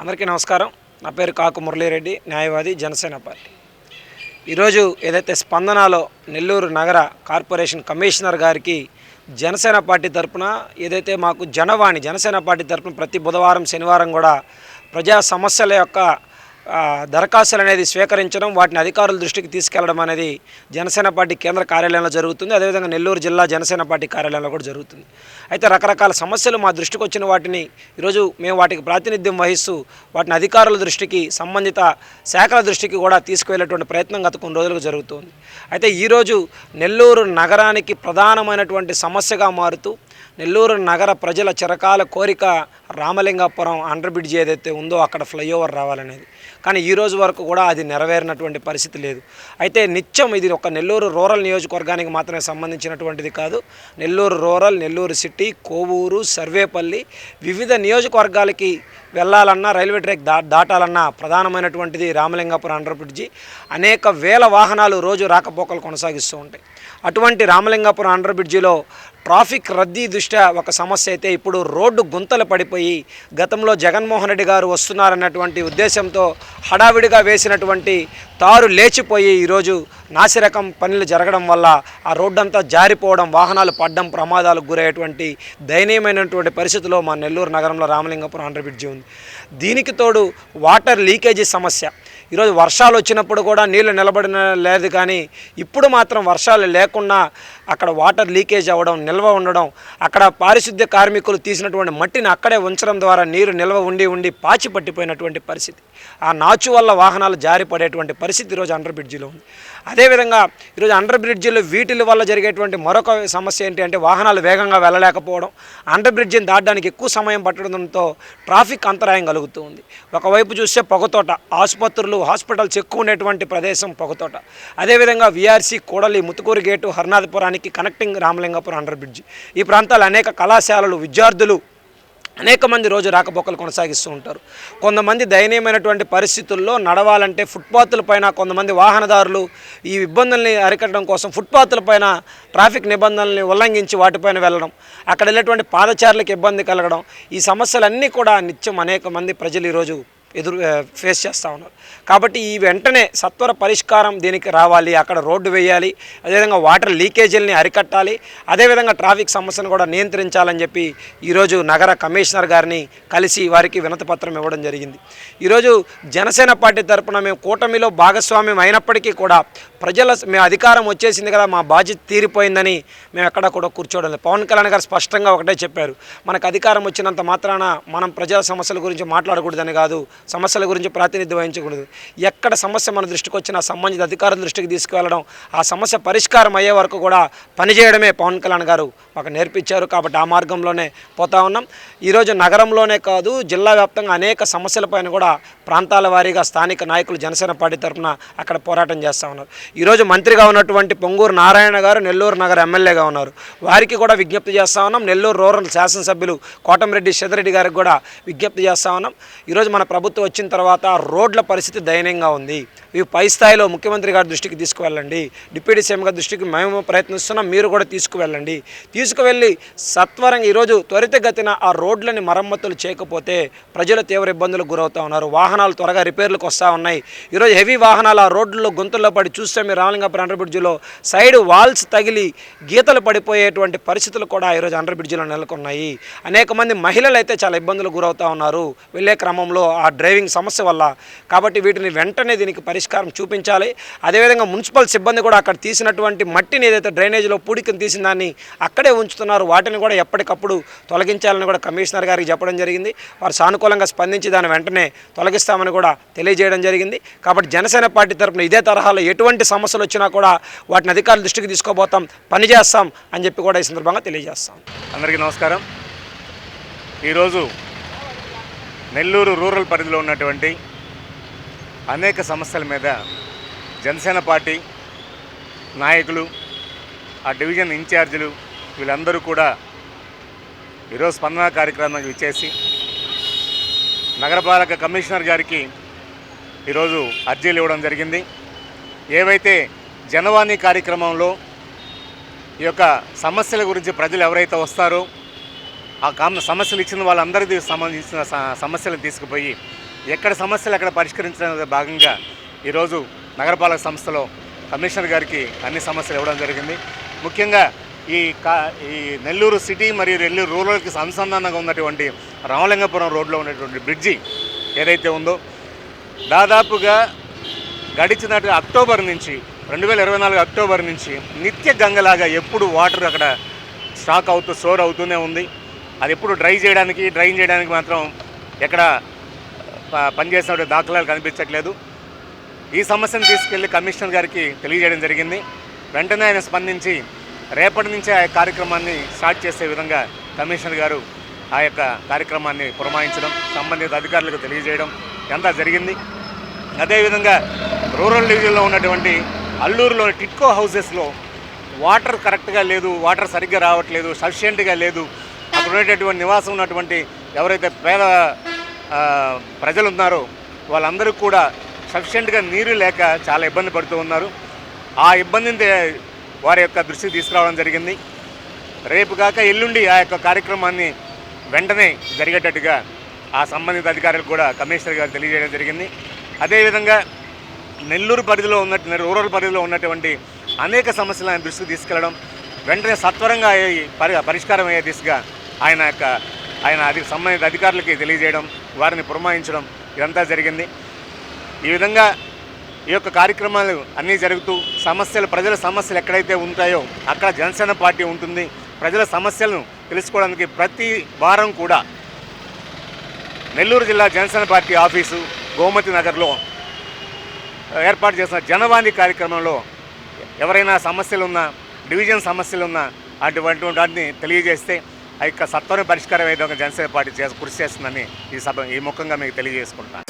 అందరికీ నమస్కారం. నా పేరు కాకు మురళీరెడ్డి న్యాయవాది జనసేన పార్టీ. ఈరోజు ఏదైతే స్పందనలో నెల్లూరు నగర కార్పొరేషన్ కమిషనర్ గారికి జనసేన పార్టీ తరపున ఏదైతే మాకు జనవాణి జనసేన పార్టీ తరపున ప్రతి బుధవారం శనివారం కూడా ప్రజా సమస్యల యొక్క దరఖాస్తులు అనేది స్వీకరించడం వాటిని అధికారుల దృష్టికి తీసుకెళ్ళడం అనేది జనసేన పార్టీ కేంద్ర కార్యాలయంలో జరుగుతుంది. అదేవిధంగా నెల్లూరు జిల్లా జనసేన పార్టీ కార్యాలయంలో కూడా జరుగుతుంది. అయితే రకరకాల సమస్యలు మా దృష్టికి వచ్చిన వాటిని ఈరోజు మేము వాటికి ప్రాతినిధ్యం వహిస్తూ వాటిని అధికారుల దృష్టికి సంబంధిత శాఖల దృష్టికి కూడా తీసుకువెళ్ళేటువంటి ప్రయత్నం గత కొన్ని రోజులకు జరుగుతుంది. అయితే ఈరోజు నెల్లూరు నగరానికి ప్రధానమైనటువంటి సమస్యగా మారుతూ నెల్లూరు నగర ప్రజల చిరకాల కోరిక రామలింగాపురం అండర్ బ్రిడ్జ్ ఏదైతే ఉందో అక్కడ ఫ్లైఓవర్ రావాలనేది. కానీ ఈ రోజు వరకు కూడా అది నెరవేరినటువంటి పరిస్థితి లేదు. అయితే నిత్యం ఇది ఒక నెల్లూరు రూరల్ నియోజకవర్గానికి మాత్రమే సంబంధించినటువంటిది కాదు. నెల్లూరు రూరల్ నెల్లూరు సిటీ కోవూరు సర్వేపల్లి వివిధ నియోజకవర్గాలకి వెళ్ళాలన్నా రైల్వే ట్రాక్ దా దాటాలన్నా ప్రధానమైనటువంటిది రామలింగాపురం అండర్ బ్రిడ్జి అనేక వేల వాహనాలు రోజు రాకపోకలు కొనసాగిస్తూ ఉంటాయి. అటువంటి రామలింగాపురం అండర్ బ్రిడ్జిలో ట్రాఫిక్ రద్దీ దృష్ట్యా ఒక సమస్య అయితే ఇప్పుడు రోడ్డు గుంతలు పడిపోయి గతంలో జగన్మోహన్ రెడ్డి గారు వస్తున్నారన్నటువంటి ఉద్దేశంతో హడావిడిగా వేసినటువంటి తారు లేచిపోయి ఈరోజు నాసిరకం పనులు జరగడం వల్ల ఆ రోడ్డు అంతా జారిపోవడం వాహనాలు పడ్డం ప్రమాదాలకు గురయ్యేటువంటి దయనీయమైనటువంటి పరిస్థితిలో మా నెల్లూరు నగరంలో రామలింగపురం అండర్ బ్రిడ్జి ఉంది. దీనికి తోడు వాటర్ లీకేజీ సమస్య. ఈరోజు వర్షాలు వచ్చినప్పుడు కూడా నీళ్ళు నిలబడిన లేదు కానీ ఇప్పుడు మాత్రం వర్షాలు లేకుండా అక్కడ వాటర్ లీకేజ్ అవ్వడం నిల్వ ఉండడం అక్కడ పారిశుద్ధ్య కార్మికులు తీసినటువంటి మట్టిని అక్కడే ఉంచడం ద్వారా నీరు నిల్వ ఉండి ఉండి పాచి పట్టిపోయినటువంటి పరిస్థితి. ఆ నాచు వల్ల వాహనాలు జారిపడేటువంటి పరిస్థితి ఈరోజు అండర్ బ్రిడ్జిలో ఉంది. అదేవిధంగా ఈరోజు అండర్ బ్రిడ్జిలు వీటిల వల్ల జరిగేటువంటి మరొక సమస్య ఏంటి అంటే వాహనాలు వేగంగా వెళ్ళలేకపోవడం. అండర్ బ్రిడ్జిని దాటడానికి ఎక్కువ సమయం పట్టడంతో ట్రాఫిక్ అంతరాయం కలుగుతుంది ఒకవైపు చూస్తే పొగతోట ఆసుపత్రులు హాస్పిటల్స్ ఎక్కువ ఉండేటువంటి ప్రదేశం పొగతోట. అదేవిధంగా విఆర్సి కూడలి ముతుకూరు గేటు హర్నాథపురానికి కనెక్టింగ్ రామలింగపురం అండర్ బ్రిడ్జ్. ఈ ప్రాంతాలు అనేక కళాశాలలు విద్యార్థులు అనేక మంది రోజు రాకపోకలు కొనసాగిస్తూ ఉంటారు. కొంతమంది దయనీయమైనటువంటి పరిస్థితుల్లో నడవాలంటే ఫుట్పాత్ల పైన కొంతమంది వాహనదారులు ఈ ఇబ్బందుల్ని అరికట్టడం కోసం ఫుట్పాత్ల పైన ట్రాఫిక్ నిబంధనల్ని ఉల్లంఘించి వాటిపైన వెళ్ళడం అక్కడ వెళ్ళేటువంటి పాదచారులకు ఇబ్బంది కలగడం ఈ సమస్యలన్నీ కూడా నిత్యం అనేక మంది ప్రజలు ఈరోజు ఎదురు ఫేస్ చేస్తూ ఉన్నారు. కాబట్టి ఈ వెంటనే సత్వర పరిష్కారం దీనికి రావాలి. అక్కడ రోడ్డు వేయాలి. అదేవిధంగా వాటర్ లీకేజీలని అరికట్టాలి. అదేవిధంగా ట్రాఫిక్ సమస్యను కూడా నియంత్రించాలని చెప్పి ఈరోజు నగర కమిషనర్ గారిని కలిసి వారికి వినతిపత్రం ఇవ్వడం జరిగింది. ఈరోజు జనసేన పార్టీ తరపున మేము కూటమిలో భాగస్వామ్యం అయినప్పటికీ కూడా ప్రజల మేము అధికారం వచ్చేసింది కదా మా బాధ్యత తీరిపోయిందని మేము ఎక్కడ కూడా కూర్చోవడం లేదు. పవన్ కళ్యాణ్ గారు స్పష్టంగా ఒకటే చెప్పారు. మనకు అధికారం వచ్చినంత మాత్రాన మనం ప్రజల సమస్యల గురించి మాట్లాడకూడదని కాదు సమస్యల గురించి ప్రాతినిధ్యం వహించకూడదు. ఎక్కడ సమస్య మన దృష్టికి వచ్చినా సంబంధిత అధికారుల దృష్టికి తీసుకువెళ్ళడం ఆ సమస్య పరిష్కారం అయ్యే వరకు కూడా పనిచేయడమే పవన్ కళ్యాణ్ గారు మాకు నేర్పించారు కాబట్టి ఆ మార్గంలోనే పోతా ఉన్నాం. ఈరోజు నగరంలోనే కాదు జిల్లా వ్యాప్తంగా అనేక సమస్యలపైన కూడా ప్రాంతాల వారీగా స్థానిక నాయకులు జనసేన పార్టీ తరఫున అక్కడ పోరాటం చేస్తూ ఉన్నారు. ఈరోజు మంత్రిగా ఉన్నటువంటి పొంగూరు నారాయణ గారు నెల్లూరు నగర ఎమ్మెల్యేగా ఉన్నారు. వారికి కూడా విజ్ఞప్తి చేస్తా ఉన్నాం. నెల్లూరు రూరల్ శాసనసభ్యులు కోటమిరెడ్డి శివరెడ్డి గారికి కూడా విజ్ఞప్తి చేస్తా ఉన్నాం. ఈరోజు మన ప్రభుత్వం వచ్చిన తర్వాత రోడ్ల పరిస్థితి దయనీయంగా ఉంది. ఇవి పై స్థాయిలో ముఖ్యమంత్రి గారి దృష్టికి తీసుకువెళ్ళండి. డిప్యూటీ సీఎం గారి దృష్టికి మేము ప్రయత్నిస్తున్నాం. మీరు కూడా తీసుకువెళ్ళండి. తీసుకువెళ్ళి సత్వరంగా ఈరోజు త్వరితగతిన ఆ రోడ్లని మరమ్మతులు చేయకపోతే ప్రజలు తీవ్ర ఇబ్బందులకు గురవుతూ ఉన్నారు. వాహనాలు త్వరగా రిపేర్లకు వస్తూ ఉన్నాయి. ఈరోజు హెవీ వాహనాలు ఆ రోడ్లలో గుంతల్లో పడి చూస్తే మీరు రామలింగాపురం అండర్ బ్రిడ్జిలో సైడ్ వాల్స్ తగిలి గీతలు పడిపోయేటువంటి పరిస్థితులు కూడా ఈరోజు అండర్ బ్రిడ్జిలో నెలకొన్నాయి. అనేక మంది మహిళలు అయితే చాలా ఇబ్బందులు గురవుతూ ఉన్నారు. వెళ్ళే క్రమంలో ఆ డ్రైవింగ్ సమస్య వల్ల. కాబట్టి వీటిని వెంటనే దీనికి పరిష్కారం చూపించాలి. అదేవిధంగా మున్సిపల్ సిబ్బంది కూడా అక్కడ తీసినటువంటి మట్టిని ఏదైతే డ్రైనేజీలో పూడికను తీసిన దాన్ని అక్కడే ఉంచుతున్నారు. వాటిని కూడా ఎప్పటికప్పుడు తొలగించాలని కూడా కమిషనర్ గారికి చెప్పడం జరిగింది. వారు సానుకూలంగా స్పందించి దాన్ని వెంటనే తొలగిస్తామని కూడా తెలియజేయడం జరిగింది. కాబట్టి జనసేన పార్టీ తరఫున ఇదే తరహాలో ఎటువంటి సమస్యలు వచ్చినా కూడా వాటిని అధికారుల దృష్టికి తీసుకోబోతాం పనిచేస్తాం అని చెప్పి కూడా ఈ సందర్భంగా తెలియజేస్తాం. అందరికీ నమస్కారం. ఈరోజు నెల్లూరు రూరల్ పరిధిలో ఉన్నటువంటి అనేక సమస్యల మీద జనసేన పార్టీ నాయకులు ఆ డివిజన్ ఇన్ఛార్జీలు వీళ్ళందరూ కూడా ఈరోజు స్పందన కార్యక్రమానికి విచ్చేసి నగరపాలక కమిషనర్ గారికి ఈరోజు అర్జీలు ఇవ్వడం జరిగింది. ఏవైతే జనవాణి కార్యక్రమంలో ఈ యొక్క సమస్యల గురించి ప్రజలు ఎవరైతే వస్తారో ఆ కామ సమస్యలు ఇచ్చిన వాళ్ళందరికీ సంబంధించిన సమస్యలను తీసుకుపోయి ఎక్కడ సమస్యలు అక్కడ పరిష్కరించడం భాగంగా ఈరోజు నగరపాలక సంస్థలో కమిషనర్ గారికి అన్ని సమస్యలు ఇవ్వడం జరిగింది. ముఖ్యంగా ఈ కా ఈ నెల్లూరు సిటీ మరియు నెల్లూరు రూరల్కి అనుసంధానంగా ఉన్నటువంటి రామలింగపురం రోడ్లో ఉన్నటువంటి బ్రిడ్జి ఏదైతే ఉందో దాదాపుగా గడిచినట్టు అక్టోబర్ నుంచి రెండు వేల ఇరవై నాలుగు అక్టోబర్ నుంచి నిత్య గంగలాగా ఎప్పుడు వాటర్ అక్కడ స్టాక్ అవుతూ స్టోర్ అవుతూనే ఉంది. అది ఎప్పుడు డ్రై చేయడానికి డ్రైన్ చేయడానికి మాత్రం ఎక్కడ ప- పనిచేసిన దాఖలాలు కనిపించట్లేదు. ఈ సమస్యను తీసుకెళ్ళి కమిషనర్ గారికి తెలియజేయడం జరిగింది. వెంటనే ఆయన స్పందించి రేపటి నుంచే ఆ కార్యక్రమాన్ని స్టార్ట్ చేసే విధంగా కమిషనర్ గారు ఆ యొక్క కార్యక్రమాన్ని పురమాయించడం సంబంధిత అధికారులకు తెలియజేయడం ఎంత జరిగింది. అదేవిధంగా రూరల్ డివిజన్లో ఉన్నటువంటి అల్లూరులోని టిట్కో హౌసెస్లో వాటర్ కరెక్ట్గా లేదు వాటర్ సరిగ్గా రావట్లేదు సఫిషియెంట్గా లేదు ఉండేటటువంటి నివాసం ఉన్నటువంటి ఎవరైతే పేద ప్రజలు ఉన్నారో వాళ్ళందరూ కూడా సఫిషియెంట్గా నీరు లేక చాలా ఇబ్బంది పడుతూ ఉన్నారు. ఆ ఇబ్బందిని వారి యొక్క దృష్టికి తీసుకురావడం జరిగింది. రేపు కాక ఎల్లుండి ఆ యొక్క కార్యక్రమాన్ని వెంటనే జరిగేటట్టుగా ఆ సంబంధిత అధికారులకు కూడా కమిషనర్ గారు తెలియజేయడం జరిగింది. అదేవిధంగా నెల్లూరు పరిధిలో ఉన్నట్టు రూరల్ పరిధిలో ఉన్నటువంటి అనేక సమస్యలను ఆయన దృష్టికి తీసుకెళ్ళడం వెంటనే సత్వరంగా పరి పరిష్కారం అయ్యే దిశగా ఆయన యొక్క ఆయన అది సంబంధిత అధికారులకి తెలియజేయడం వారిని పురమాయించడం ఇదంతా జరిగింది. ఈ విధంగా ఈ యొక్క కార్యక్రమాలు అన్నీ జరుగుతూ సమస్యలు ప్రజల సమస్యలు ఎక్కడైతే ఉంటాయో అక్కడ జనసేన పార్టీ ఉంటుంది. ప్రజల సమస్యలను తెలుసుకోవడానికి ప్రతి వారం కూడా నెల్లూరు జిల్లా జనసేన పార్టీ ఆఫీసు గోమతి నగర్లో ఏర్పాటు చేసిన జనవాణి కార్యక్రమంలో ఎవరైనా సమస్యలున్నా డివిజన్ సమస్యలున్నా అటువంటి వాటిని తెలియజేస్తే ఆ యొక్క సత్వరం పరిష్కారం ఏదో ఒక జనసేన పార్టీ చేసి కృషి చేస్తుందని ఈ సభ ఈ ముఖంగా మీకు తెలియజేసుకుంటాను